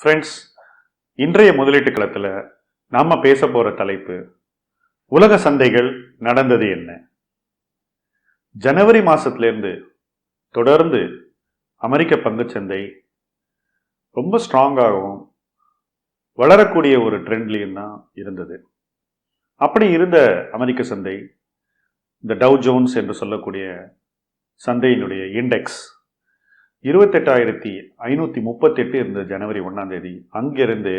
Friends இன்றைய முதலீட்டு களத்தில் நாம் பேச போகிற தலைப்பு உலக சந்தைகள் நடந்தது என்ன? ஜனவரி மாதத்துலேருந்து தொடர்ந்து அமெரிக்க பங்குச்சந்தை ரொம்ப ஸ்ட்ராங்காகவும் வளரக்கூடிய ஒரு ட்ரெண்ட்லேயும் தான் இருந்தது. அப்படி இருந்த அமெரிக்க சந்தை இந்த டவ் ஜோன்ஸ் என்று சொல்லக்கூடிய சந்தையினுடைய இண்டெக்ஸ் இருபத்தெட்டாயிரத்தி ஐநூற்றி முப்பத்தெட்டு இருந்த ஜனவரி ஒன்றாம் தேதி. அங்கிருந்து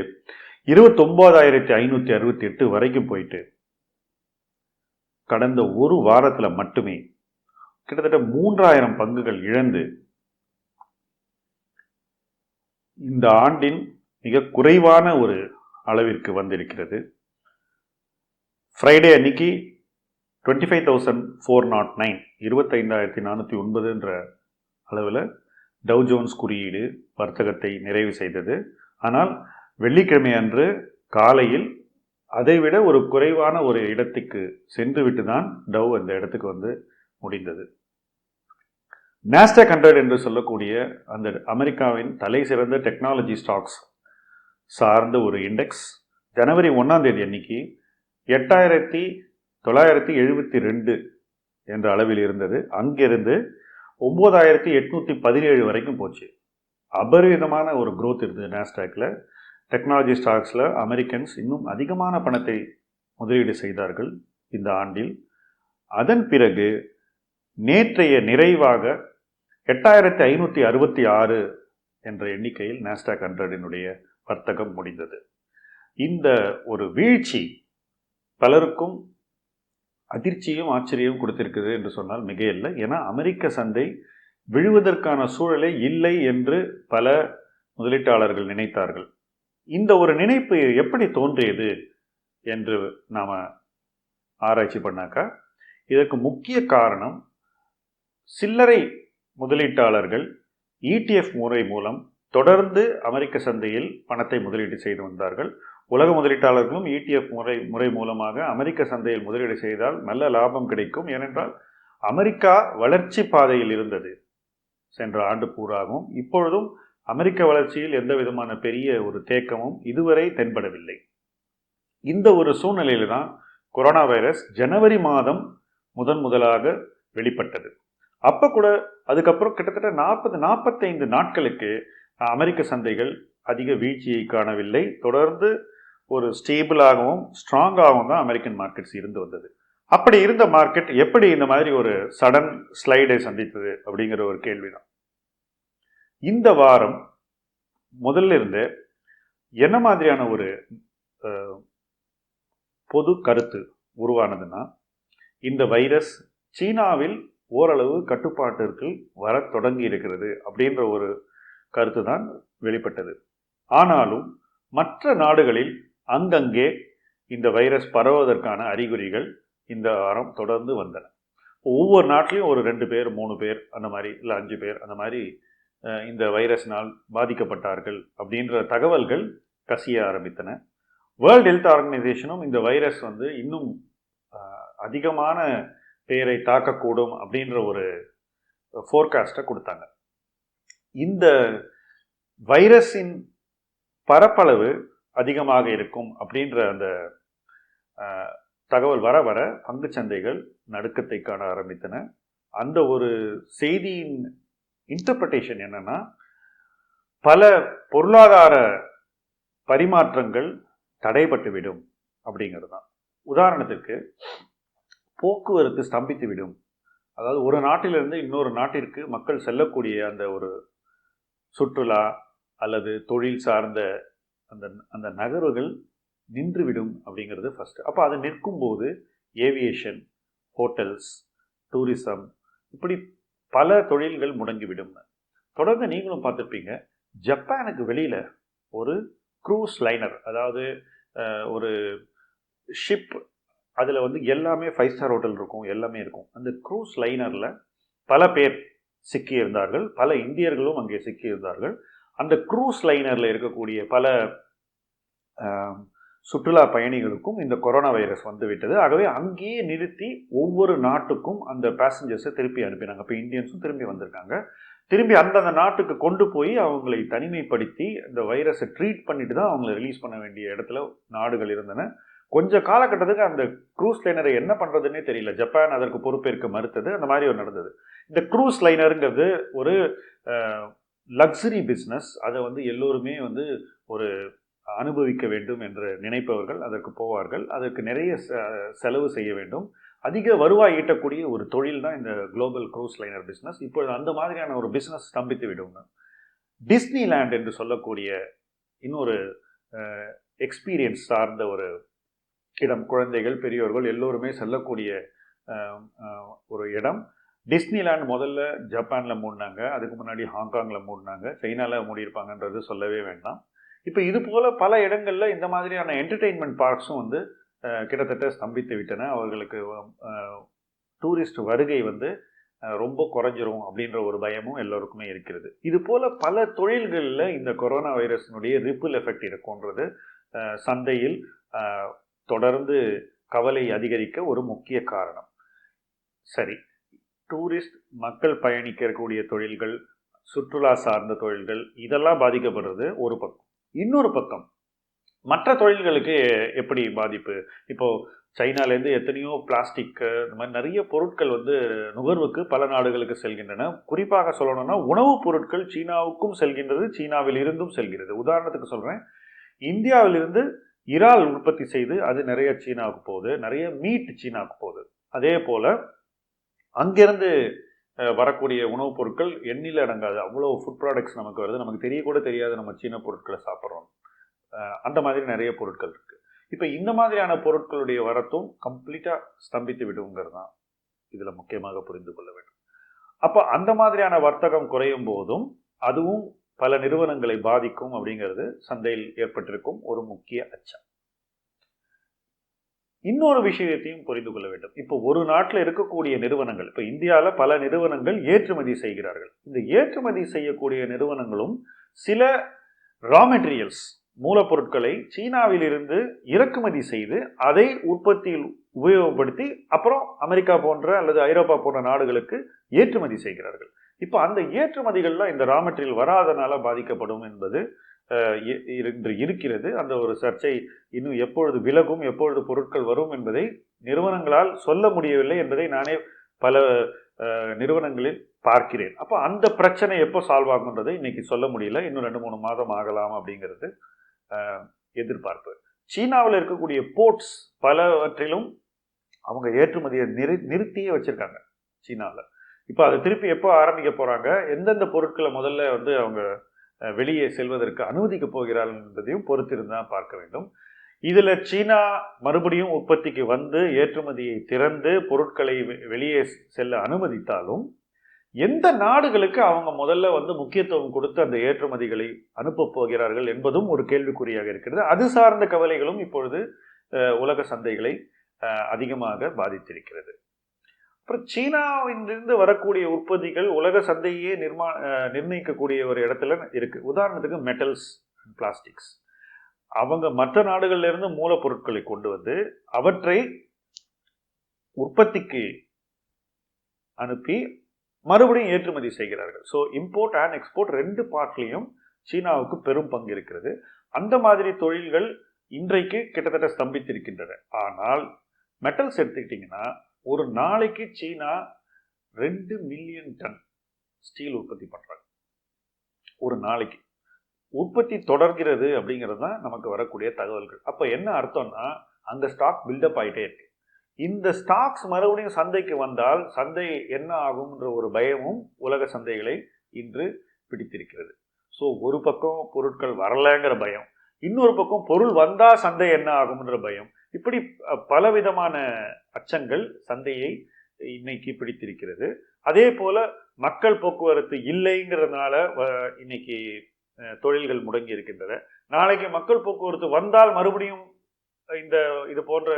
இருபத்தொம்போதாயிரத்தி ஐநூற்றி அறுபத்தி எட்டு வரைக்கும் போயிட்டு கடந்த ஒரு வாரத்தில் மட்டுமே கிட்டத்தட்ட மூன்றாயிரம் பங்குகள் இழந்து இந்த ஆண்டின் மிக குறைவான ஒரு அளவிற்கு வந்திருக்கிறது. ஃப்ரைடே அன்னைக்கு twenty five thousand four naught nine இருபத்தைந்தாயிரத்தி நானூற்றி ஒன்பதுன்ற அளவில் டவ் ஜோன்ஸ் குறியீடு வர்த்தகத்தை நிறைவு செய்தது. ஆனால் வெள்ளிக்கிழமை அன்று காலையில் அதைவிட ஒரு குறைவான ஒரு இடத்துக்கு சென்றுவிட்டு தான் டவ் அந்த இடத்துக்கு வந்து முடிந்தது. நாஸ்டாக் ஹண்ட்ரட் என்று சொல்லக்கூடிய அந்த அமெரிக்காவின் தலை சிறந்த டெக்னாலஜி ஸ்டாக்ஸ் சார்ந்த ஒரு இண்டெக்ஸ் ஜனவரி ஒன்றாம் தேதி அன்னைக்கு எட்டாயிரத்தி தொள்ளாயிரத்தி எழுபத்தி ரெண்டு என்ற அளவில் இருந்தது. அங்கிருந்து ஒம்பதாயிரத்தி எட்நூற்றி பதினேழு வரைக்கும் போச்சு. அபரிவிதமான ஒரு க்ரோத் இருந்தது நாஸ்டாக்ல டெக்னாலஜி ஸ்டாக்ஸில் அமெரிக்கன்ஸ் இன்னும் அதிகமான பணத்தை முதலீடு செய்தார்கள் இந்த ஆண்டில். அதன் பிறகு நேற்றைய நிறைவாக எட்டாயிரத்தி ஐநூற்றி அறுபத்தி ஆறு என்ற எண்ணிக்கையில் நாஸ்டாக் ஹண்ட்ரடினுடைய வர்த்தகம் முடிந்தது. இந்த ஒரு வீழ்ச்சி பலருக்கும் அதிர்ச்சியும் ஆச்சரியம் கொடுத்திருக்குது என்று சொன்னால் மிகையில்லை. ஏன்னா அமெரிக்க சந்தை விழுவதற்கான சூழலே இல்லை என்று பல முதலீட்டாளர்கள் நினைத்தார்கள். இந்த ஒரு நினைப்பு எப்படி தோன்றியது என்று நாம் ஆராய்ச்சி பண்ணாக்கா இதற்கு முக்கிய காரணம் சில்லறை முதலீட்டாளர்கள் இடிஎஃப் முறை மூலம் தொடர்ந்து அமெரிக்க சந்தையில் பணத்தை முதலீடு செய்து வந்தார்கள். உலக முதலீட்டாளர்களும் இடிஎஃப் முறை முறை மூலமாக அமெரிக்க சந்தையில் முதலீடு செய்தால் நல்ல லாபம் கிடைக்கும். ஏனென்றால் அமெரிக்கா வளர்ச்சி பாதையில் இருந்தது. சென்ற ஆண்டு பூராகவும் இப்பொழுதும் அமெரிக்க வளர்ச்சியில் எந்த விதமான பெரிய ஒரு தேக்கமும் இதுவரை தென்படவில்லை. இந்த ஒரு சூழ்நிலையில் தான் கொரோனா வைரஸ் ஜனவரி மாதம் முதன் முதலாக வெளிப்பட்டது. அப்போ கூட அதுக்கப்புறம் கிட்டத்தட்ட நாற்பது நாற்பத்தைந்து நாட்களுக்கு அமெரிக்க சந்தைகள் அதிக வீழ்ச்சியை காணவில்லை. தொடர்ந்து ஒரு ஸ்டேபிளாகவும் ஸ்ட்ராங்காகவும் தான் அமெரிக்கன் மார்க்கெட்ஸ் இருந்து வந்தது. அப்படி இருந்த மார்க்கெட் எப்படி இந்த மாதிரி ஒரு சடன் ஸ்லைடை சந்தித்தது அப்படிங்கிற ஒரு கேள்விதான். இந்த வாரம் முதல்ல இருந்து என்ன மாதிரியான ஒரு பொது கருத்து உருவானதுன்னா இந்த வைரஸ் சீனாவில் ஓரளவு கட்டுப்பாட்டிற்கு வர தொடங்கி இருக்கிறது அப்படின்ற ஒரு கருத்து தான் வெளிப்பட்டது. ஆனாலும் மற்ற நாடுகளில் அங்கங்கே இந்த வைரஸ் பரவுவதற்கான அறிகுறிகள் இந்த வாரம் தொடர்ந்து வந்தன. ஒவ்வொரு நாட்டிலையும் ஒரு ரெண்டு பேர் மூணு பேர் அந்த மாதிரி இல்லை அஞ்சு பேர் அந்த மாதிரி இந்த வைரஸ்னால் பாதிக்கப்பட்டார்கள் அப்படின்ற தகவல்கள் கசிய ஆரம்பித்தன. வேர்ல்ட் ஹெல்த் ஆர்கனைசேஷனும் இந்த வைரஸ் வந்து இன்னும் அதிகமான பேரை தாக்கக்கூடும் அப்படின்ற ஒரு ஃபோர்காஸ்ட்டை கொடுத்தாங்க. இந்த வைரஸின் பரப்பளவு அதிகமாக இருக்கும் அப்படின்ற அந்த தகவல் வர வர பங்குச் சந்தைகள் நடுக்கத்தை காண ஆரம்பித்தன. அந்த ஒரு செய்தியின் இன்டர்பிரட்டேஷன் என்னன்னா பல பொருளாதார பரிமாற்றங்கள் தடைபட்டுவிடும் அப்படிங்கிறது தான். உதாரணத்திற்கு போக்குவரத்து ஸ்தம்பித்து விடும். அதாவது ஒரு நாட்டிலிருந்து இன்னொரு நாட்டிற்கு மக்கள் செல்லக்கூடிய அந்த ஒரு சுற்றுலா அல்லது தொழில் சார்ந்த அந்த அந்த நகர்வுகள் நின்றுவிடும் அப்படிங்கிறது ஃபஸ்ட்டு அப்போ அது நிற்கும்போது ஏவியேஷன் ஹோட்டல்ஸ் டூரிசம் இப்படி பல தொழில்கள் முடங்கிவிடும். தொடர்ந்து நீங்களும் பார்த்துருப்பீங்க ஜப்பானுக்கு வெளியில் ஒரு க்ரூஸ் லைனர் அதாவது ஒரு ஷிப் அதில் வந்து எல்லாமே ஃபைவ் ஸ்டார் ஹோட்டல் இருக்கும் எல்லாமே இருக்கும். அந்த க்ரூஸ் லைனரில் பல பேர் சிக்கி இருந்தார்கள் பல இந்தியர்களும் அங்கே சிக்கி இருந்தார்கள் அந்த க்ரூஸ் லைனரில் இருக்கக்கூடிய பல சுற்றுலா பயணிகளுக்கும் இந்த கொரோனா வைரஸ் வந்து விட்டது ஆகவே அங்கேயே நிறுத்தி ஒவ்வொரு நாட்டுக்கும் அந்த பேசஞ்சர்ஸை திருப்பி அனுப்பினாங்க. இப்போ இந்தியன்ஸும் திரும்பி வந்திருக்காங்க. திரும்பி அந்தந்த நாட்டுக்கு கொண்டு போய் அவங்களை தனிமைப்படுத்தி இந்த வைரஸை ட்ரீட் பண்ணிட்டு தான் அவங்கள ரிலீஸ் பண்ண வேண்டிய இடத்துல நாடுகள் இருந்தன. கொஞ்ச காலகட்டத்துக்கு அந்த க்ரூஸ் லைனரை என்ன பண்ணுறதுன்னே தெரியல. ஜப்பான் அதற்கு பொறுப்பேற்க மறுத்தது. அந்த மாதிரி ஒரு நடந்தது. இந்த க்ரூஸ் லைனருங்கிறது ஒரு லக்ஸரி பிஸ்னஸ் அதை வந்து எல்லோருமே வந்து ஒரு அனுபவிக்க வேண்டும் என்று நினைப்பவர்கள் அதற்கு போவார்கள். அதற்கு நிறைய செலவு செய்ய வேண்டும். அதிக வருவாய் ஈட்டக்கூடிய ஒரு தொழில் தான் இந்த குளோபல் க்ரூஸ் லைனர் பிஸ்னஸ் இப்பொழுது அந்த மாதிரியான ஒரு பிஸ்னஸ் ஸ்தம்பித்து விடுங்க டிஸ்னி லேண்ட் என்று சொல்லக்கூடிய இன்னொரு எக்ஸ்பீரியன்ஸ் சார்ந்த ஒரு இடம். குழந்தைகள் பெரியோர்கள் எல்லோருமே செல்லக்கூடிய ஒரு இடம். டிஸ்னிலேண்ட் முதல்ல ஜப்பானில் மூடினாங்க. அதுக்கு முன்னாடி ஹாங்காங்கில் மூடினாங்க. சைனாவில் மூடியிருப்பாங்கன்றது சொல்லவே வேண்டாம். இப்போ இது போல் பல இடங்களில் இந்த மாதிரியான என்டர்டெயின்மெண்ட் பார்க்ஸும் வந்து கிட்டத்தட்ட ஸ்தம்பித்து விட்டன. அவர்களுக்கு டூரிஸ்ட் வருகை வந்து ரொம்ப குறைஞ்சிரும் அப்படின்ற ஒரு பயமும் எல்லோருக்குமே இருக்கிறது. இது போல் பல தொழில்களில் இந்த கொரோனா வைரஸினுடைய ரிப்பிள் எஃபெக்ட் இருக்கும்ன்றது சந்தையில் தொடர்ந்து கவலை அதிகரிக்க ஒரு முக்கிய காரணம். சரி. டூரிஸ்ட் மக்கள் பயணிக்கக்கூடிய தொழில்கள் சுற்றுலா சார்ந்த தொழில்கள் இதெல்லாம் பாதிக்கப்படுறது ஒரு பக்கம். இன்னொரு பக்கம் மற்ற தொழில்களுக்கு எப்படி பாதிப்பு? இப்போது சைனாலேருந்து எத்தனையோ பிளாஸ்டிக் இந்த மாதிரி நிறைய பொருட்கள் வந்து நுகர்வுக்கு பல நாடுகளுக்கு செல்கின்றன. குறிப்பாக சொல்லணும்னா உணவுப் பொருட்கள் சீனாவுக்கும் செல்கின்றது சீனாவில் இருந்தும் செல்கிறது. உதாரணத்துக்கு சொல்கிறேன் இந்தியாவிலிருந்து இறால் உற்பத்தி செய்து அது நிறைய சீனாவுக்கு போகுது நிறைய மீட் சீனாவுக்கு போகுது. அதே போல் அங்கேருந்து வரக்கூடிய உணவுப் பொருட்கள் எண்ணில் அடங்காது. அவ்வளோ ஃபுட் ப்ராடக்ட்ஸ் நமக்கு வருது. நமக்கு தெரியக்கூட தெரியாது நம்ம சீன பொருட்களை சாப்பிட்றோம். அந்த மாதிரி நிறைய பொருட்கள் இருக்குது இப்போ இந்த மாதிரியான பொருட்களுடைய வரத்தும் கம்ப்ளீட்டாக ஸ்தம்பித்து விடுங்கிறது தான் இதில் முக்கியமாக புரிந்து கொள்ள வேண்டும். அப்போ அந்த மாதிரியான வர்த்தகம் குறையும் போதும் அதுவும் பல நிறுவனங்களை பாதிக்கும் அப்படிங்கிறது சந்தையில் ஏற்பட்டிருக்கும் ஒரு முக்கிய அச்சம். இன்னொரு விஷயத்தையும் புரிந்து கொள்ள வேண்டும். இப்போ ஒரு நாட்டில் இருக்கக்கூடிய நிறுவனங்கள் இப்போ இந்தியாவில் பல நிறுவனங்கள் ஏற்றுமதி செய்கிறார்கள். இந்த ஏற்றுமதி செய்யக்கூடிய நிறுவனங்களும் சில ரா மெட்டீரியல்ஸ் மூலப்பொருட்களை சீனாவிலிருந்து இறக்குமதி செய்து அதை உற்பத்தியில் உபயோகப்படுத்தி அப்புறம் அமெரிக்கா போன்ற அல்லது ஐரோப்பா போன்ற நாடுகளுக்கு ஏற்றுமதி செய்கிறார்கள். இப்போ அந்த ஏற்றுமதிகள்லாம் இந்த ரா மெட்டீரியல் வராதனால பாதிக்கப்படும் என்பது இன்று இருக்கிறது. அந்த ஒரு சர்ச்சை இன்னும் எப்பொழுது விலகும் எப்பொழுது பொருட்கள் வரும் என்பதை நிறுவனங்களால் சொல்ல முடியவில்லை என்பதை நானே பல நிறுவனங்களில் பார்க்கிறேன். அப்போ அந்த பிரச்சனை எப்போ சால்வ் ஆகுன்றதை இன்னைக்கு சொல்ல முடியல. இன்னும் ரெண்டு மூணு மாதம் ஆகலாம் அப்படிங்கிறது எதிர்பார்ப்பு. சீனாவில் இருக்கக்கூடிய போர்ட்ஸ் பலவற்றிலும் அவங்க ஏற்றுமதியை நிறு நிறுத்தியே வச்சுருக்காங்க சீனாவில். இப்போ அதை திருப்பி எப்போ ஆரம்பிக்க போகிறாங்க எந்தெந்த பொருட்களை முதல்ல வந்து அவங்க வெளியே செல்வதற்கு அனுமதிக்க போகிறார்கள் என்பதையும் பொறுத்திருந்தான் பார்க்க வேண்டும். இதில் சீனா மறுபடியும் உற்பத்திக்கு வந்து ஏற்றுமதியை திறந்து பொருட்களை வெளியே செல்ல அனுமதித்தாலும் எந்த நாடுகளுக்கு அவங்க முதல்ல வந்து முக்கியத்துவம் கொடுத்து அந்த ஏற்றுமதிகளை அனுப்பப் போகிறார்கள் என்பதும் ஒரு கேள்விக்குறியாக இருக்கிறது. அது சார்ந்த கவலைகளும் இப்பொழுது உலக சந்தைகளை அதிகமாக பாதித்திருக்கிறது. அப்புறம் சீனாவிலிருந்து வரக்கூடிய உற்பத்திகள் உலக சந்தையே நிர்மா நிர்ணயிக்கக்கூடிய ஒரு இடத்துல இருக்குது உதாரணத்துக்கு மெட்டல்ஸ் அண்ட் பிளாஸ்டிக்ஸ் அவங்க மற்ற நாடுகள்ல இருந்து மூலப்பொருட்களை கொண்டு வந்து அவற்றை உற்பத்திக்கு அனுப்பி மறுபடியும் ஏற்றுமதி செய்கிறார்கள். ஸோ இம்போர்ட் அண்ட் எக்ஸ்போர்ட் ரெண்டு பார்ட்லேயும் சீனாவுக்கு பெரும் பங்கு இருக்கிறது. அந்த மாதிரி தொழில்கள் இன்றைக்கு கிட்டத்தட்ட ஸ்தம்பித்திருக்கின்றன. ஆனால் மெட்டல்ஸ் எடுத்துக்கிட்டிங்கன்னா ஒரு நாளைக்கு சீனா ரெண்டு மில்லியன் டன் ஸ்டீல் உற்பத்தி பண்ணுறாங்க ஒரு நாளைக்கு. உற்பத்தி தொடர்கிறது அப்படிங்கிறது தான் நமக்கு வரக்கூடிய தகவல்கள். அப்போ என்ன அர்த்தம்னா அந்த ஸ்டாக் பில்டப் ஆகிட்டே இருக்கு. இந்த ஸ்டாக்ஸ் மறுபடியும் சந்தைக்கு வந்தால் சந்தை என்ன ஆகும்ன்ற ஒரு பயமும் உலக சந்தைகளை இன்று பிடித்திருக்கிறது. ஸோ ஒரு பக்கம் பொருட்கள் வரலைங்கிற பயம். இன்னொரு பக்கம் பொருள் வந்தால் சந்தை என்ன ஆகும்ன்ற பயம். இப்படி பலவிதமான அச்சங்கள் சந்தையை இன்னைக்கு பிடித்திருக்கிறது. அதே போல மக்கள் போக்குவரத்து இல்லைங்கிறதுனால இன்னைக்கு தொழில்கள் முடங்கி இருக்கின்றன. நாளைக்கு மக்கள் போக்குவரத்து வந்தால் மறுபடியும் இந்த இது போன்ற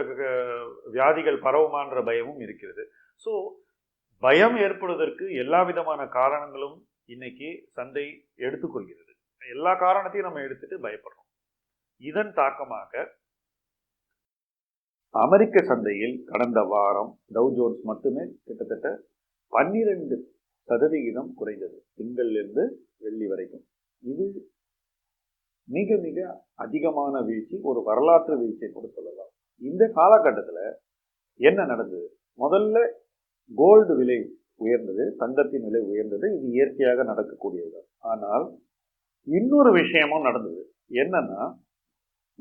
வியாதிகள் பரவுமான்ற பயமும் இருக்கிறது. ஸோ பயம் ஏற்படுவதற்கு எல்லா விதமான காரணங்களும் இன்னைக்கு சந்தை எடுத்துக்கொள்கிறது. எல்லா காரணத்தையும் நம்ம எடுத்துட்டு பயப்படுறோம். இதன் தாக்கமாக அமெரிக்க சந்தையில் கடந்த வாரம் டவு ஜோன்ஸ் மட்டுமே கிட்டத்தட்ட பன்னிரெண்டு சதவிகிதம் குறைந்தது திங்களிலிருந்து வெள்ளி வரைக்கும். இது மிக மிக அதிகமான வீழ்ச்சி ஒரு வரலாற்று வீழ்ச்சியை கூட சொல்லலாம். இந்த காலகட்டத்தில் என்ன நடந்தது? முதல்ல கோல்டு விலை உயர்ந்தது தங்கத்தின் விலை உயர்ந்தது இது இயற்கையாக நடக்கக்கூடியது ஆனால் இன்னொரு விஷயமும் நடந்தது. என்னன்னா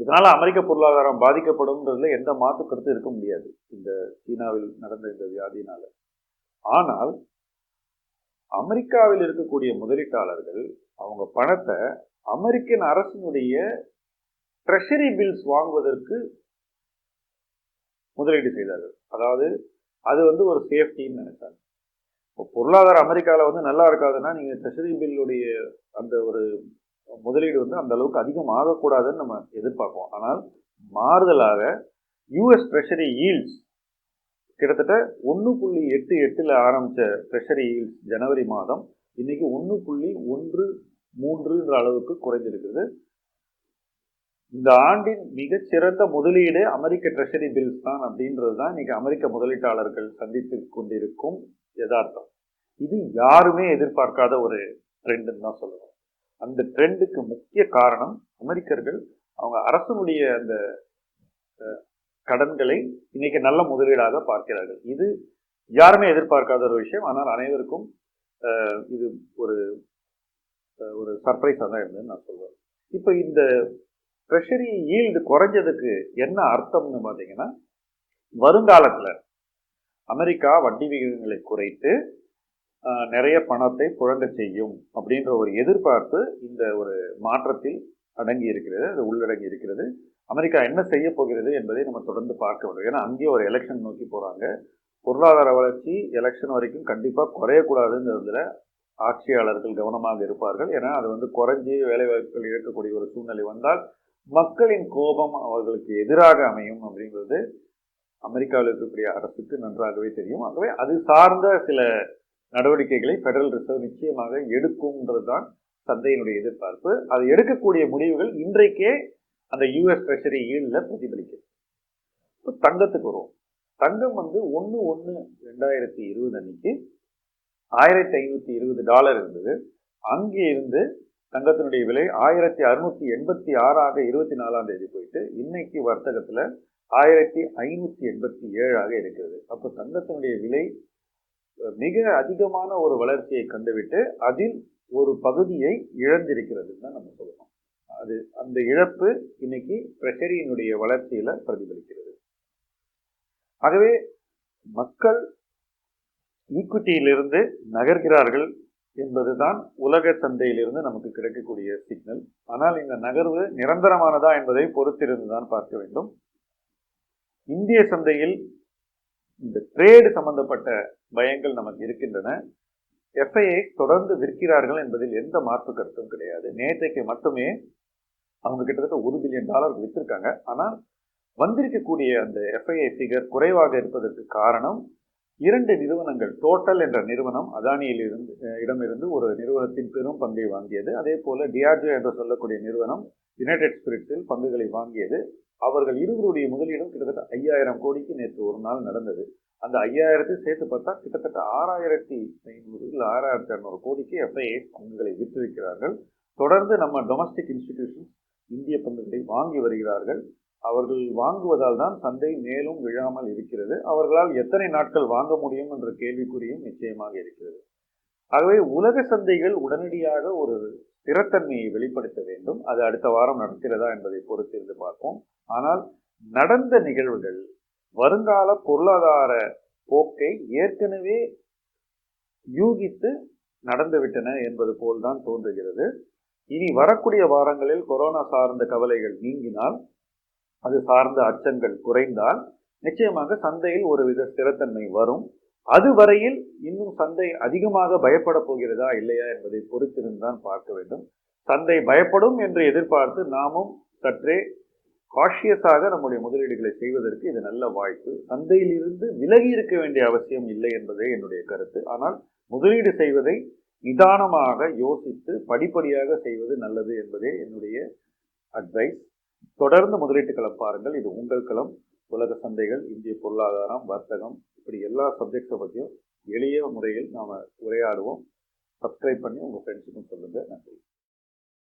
இதனால் அமெரிக்க பொருளாதாரம் பாதிக்கப்படும்ன்றதுல எந்த மாற்று கருத்து இருக்க முடியாது இந்த சீனாவில் நடந்த இந்த வியாதியினால். ஆனால் அமெரிக்காவில் இருக்கக்கூடிய முதலீட்டாளர்கள் அவங்க பணத்தை அமெரிக்கன் அரசினுடைய ட்ரெஷரி பில்ஸ் வாங்குவதற்கு முதலீடு செய்தார்கள். அதாவது அது வந்து ஒரு சேஃப்டின்னு நினைச்சாங்க. இப்போ பொருளாதாரம் அமெரிக்காவில் வந்து நல்லா இருக்காதுன்னா நீங்கள் ட்ரெஷரி பில்லுடைய அந்த ஒரு முதலீடு வந்து அந்த அளவுக்கு அதிகம் ஆகக்கூடாதுன்னு நம்ம எதிர்பார்ப்போம். ஆனால் மாறுதலாக யூஎஸ் ட்ரெஷரி ஈல்ஸ் கிட்டத்தட்ட ஒன்று புள்ளி எட்டு எட்டில் ஆரம்பித்த ட்ரெஷரி ஈல்ஸ் ஜனவரி மாதம் இன்னைக்கு ஒன்று புள்ளி ஒன்று மூன்றுன்ற அளவுக்கு குறைஞ்சிருக்குது இந்த ஆண்டின் மிகச்சிறந்த முதலீடு அமெரிக்க ட்ரெஷரி பில்ஸ் தான் அப்படின்றது தான் இன்னைக்கு அமெரிக்க முதலீட்டாளர்கள் சந்தித்து கொண்டிருக்கும் யதார்த்தம். இது யாருமே எதிர்பார்க்காத ஒரு ட்ரெண்டுன்னு தான் சொல்லணும். அந்த ட்ரெண்டுக்கு முக்கிய காரணம் அமெரிக்கர்கள் அவங்க அரசனுடைய அந்த கடன்களை இன்னைக்கு நல்ல முதலீடாக பார்க்கிறார்கள். இது யாருமே எதிர்பார்க்காத ஒரு விஷயம். ஆனால் அனைவருக்கும் இது ஒரு ஒரு சர்ப்ரைஸாக தான் இருந்ததுன்னு நான் சொல்வேன். இப்போ இந்த ட்ரெஷரி ஈல்டு குறைஞ்சதுக்கு என்ன அர்த்தம்னு பார்த்தீங்கன்னா வருங்காலத்தில் அமெரிக்கா வட்டி விகிதங்களை குறைத்து நிறைய பணத்தை புழங்க செய்யும் அப்படின்ற ஒரு எதிர்பார்ப்பு இந்த ஒரு மாற்றத்தில் அடங்கி இருக்கிறது அது உள்ளடங்கி இருக்கிறது. அமெரிக்கா என்ன செய்ய போகிறது என்பதை நம்ம தொடர்ந்து பார்க்க வேண்டும். ஏன்னா அங்கேயே ஒரு எலெக்ஷன் நோக்கி போகிறாங்க பொருளாதார வளர்ச்சி எலெக்ஷன் வரைக்கும் கண்டிப்பாக குறையக்கூடாதுங்கிறதுல ஆட்சியாளர்கள் கவனமாக இருப்பார்கள். ஏன்னா அது வந்து குறைஞ்சி வேலைவாய்ப்புகள் இழக்கக்கூடிய ஒரு சூழ்நிலை வந்தால் மக்களின் கோபம் அவர்களுக்கு எதிராக அமையும் அப்படிங்கிறது அமெரிக்காவில் இருக்கக்கூடிய அரசுக்கு நன்றாகவே தெரியும். ஆகவே அது சார்ந்த சில நடவடிக்கைகளை ஃபெடரல் ரிசர்வ் நிச்சயமாக எடுக்கும்ன்றது தான் சந்தையினுடைய எதிர்பார்ப்பு. அது எடுக்கக்கூடிய முடிவுகள் இன்றைக்கே அந்த யூஎஸ் ட்ரெஷரி ஈல்டில் பிரதிபலிக்குது இப்போ தங்கத்துக்கு வருவோம். தங்கம் வந்து ஒன்று ஒன்று ரெண்டாயிரத்தி இருபது அன்னைக்கு ஆயிரத்தி ஐநூற்றி இருபது டாலர் இருந்தது. அங்கே இருந்து தங்கத்தினுடைய விலை ஆயிரத்தி அறுநூத்தி எண்பத்தி ஆறாக இருபத்தி நாலாம் தேதி போயிட்டு இன்னைக்கு வர்த்தகத்தில் ஆயிரத்தி ஐநூற்றி எண்பத்தி ஏழாக இருக்கிறது. அப்போ தங்கத்தினுடைய விலை மிக அதிகமான ஒரு வளர்ச்சியை கண்டுவிட்டு அதில் ஒரு பகுதியை இழந்திருக்கிறது தான் நம்ம சொல்லணும். அது அந்த இழப்பு இன்னைக்கு பிரஷரியினுடைய வளர்ச்சியில பிரதிபலிக்கிறது. ஆகவே மக்கள் ஈக்குட்டியிலிருந்து நகர்கிறார்கள் என்பதுதான் உலக சந்தையிலிருந்து நமக்கு கிடைக்கக்கூடிய சிக்னல். ஆனால் இந்த நகர்வு நிரந்தரமானதா என்பதை பொறுத்திருந்து தான் பார்க்க வேண்டும். இந்திய சந்தையில் இந்த ட்ரேடு சம்பந்தப்பட்ட பயங்கள் நமக்கு இருக்கின்றன. எஃப்ஐஐ தொடர்ந்து விற்கிறார்கள் என்பதில் எந்த மாற்று கருத்தும் கிடையாது. நேற்றைக்கு மட்டுமே அவங்க கிட்டத்தட்ட ஒரு பில்லியன் டாலர் வித்திருக்காங்க. ஆனால் வந்திருக்கக்கூடிய அந்த எஃப்ஐஐ ஃபிகர் குறைவாக இருப்பதற்கு காரணம் இரண்டு நிறுவனங்கள். டோட்டல் என்ற நிறுவனம் அதானியில் இருந்து இடமிருந்து ஒரு நிறுவனத்தின் பெரும் பங்கை வாங்கியது. அதே போல டிஆர்ஜே என்று சொல்லக்கூடிய நிறுவனம் யுனைடெட் ஸ்பிரிட்ஸில் பங்குகளை வாங்கியது. அவர்கள் இருவருடைய முதலீடும் கிட்டத்தட்ட ஐயாயிரம் கோடிக்கு நேற்று ஒரு நாள் நடந்தது. அந்த ஐயாயிரத்தை சேர்த்து பார்த்தா கிட்டத்தட்ட ஆறாயிரத்தி ஐநூறு இல்லை ஆறாயிரத்தி அறநூறு கோடிக்கு எஃப்ஐஐ பங்குகளை விற்றிருக்கிறார்கள். தொடர்ந்து நம்ம டொமஸ்டிக் இன்ஸ்டிடியூஷன்ஸ் இந்திய பங்குகளை வாங்கி வருகிறார்கள். அவர்கள் வாங்குவதால் தான் சந்தை மேலும் விழாமல் இருக்கிறது. அவர்களால் எத்தனை நாட்கள் வாங்க முடியும் என்ற கேள்விக்குறியும் நிச்சயமாக இருக்கிறது. ஆகவே உலக சந்தைகள் உடனடியாக ஒரு ஸ்திரத்தன்மையை வெளிப்படுத்த வேண்டும். அது அடுத்த வாரம் நடக்கிறதா என்பதை பொறுத்திருந்து பார்ப்போம். ஆனால் நடந்த நிகழ்வுகள் வருங்கால பொருளாதார போக்கை ஏற்கனவே யூகித்து நடந்துவிட்டன என்பது போல்தான் தோன்றுகிறது. இனி வரக்கூடிய வாரங்களில் கொரோனா சார்ந்த கவலைகள் நீங்கினால் அது சார்ந்த அச்சங்கள் குறைந்தால் நிச்சயமாக சந்தையில் ஒரு வித ஸ்திரத்தன்மை வரும். அதுவரையில் இன்னும் சந்தை அதிகமாக பயப்பட போகிறதா இல்லையா என்பதை பொறுத்திருந்தான் பார்க்க வேண்டும். சந்தை பயப்படும் என்று எதிர்பார்த்து நாமும் சற்றே காஷியஸாக நம்முடைய முதலீடுகளை செய்வதற்கு இது நல்ல வாய்ப்பு. சந்தையிலிருந்து விலகி இருக்க வேண்டிய அவசியம் இல்லை என்பதே என்னுடைய கருத்து. ஆனால் முதலீடு செய்வதை நிதானமாக யோசித்து படிப்படியாக செய்வது நல்லது என்பதே என்னுடைய அட்வைஸ் தொடர்ந்து முதலீட்டு களம் பாருங்கள். இது உங்கள் களம். உலக சந்தைகள் இந்திய பொருளாதாரம் வர்த்தகம் இப்படி எல்லா சப்ஜெக்ட்ஸை பற்றியும் எளிய முறையில் நாம் உரையாடுவோம். சப்ஸ்கிரைப் பண்ணி உங்கள் ஃப்ரெண்ட்ஸுக்கும் சொல்லுங்கள் நன்றி.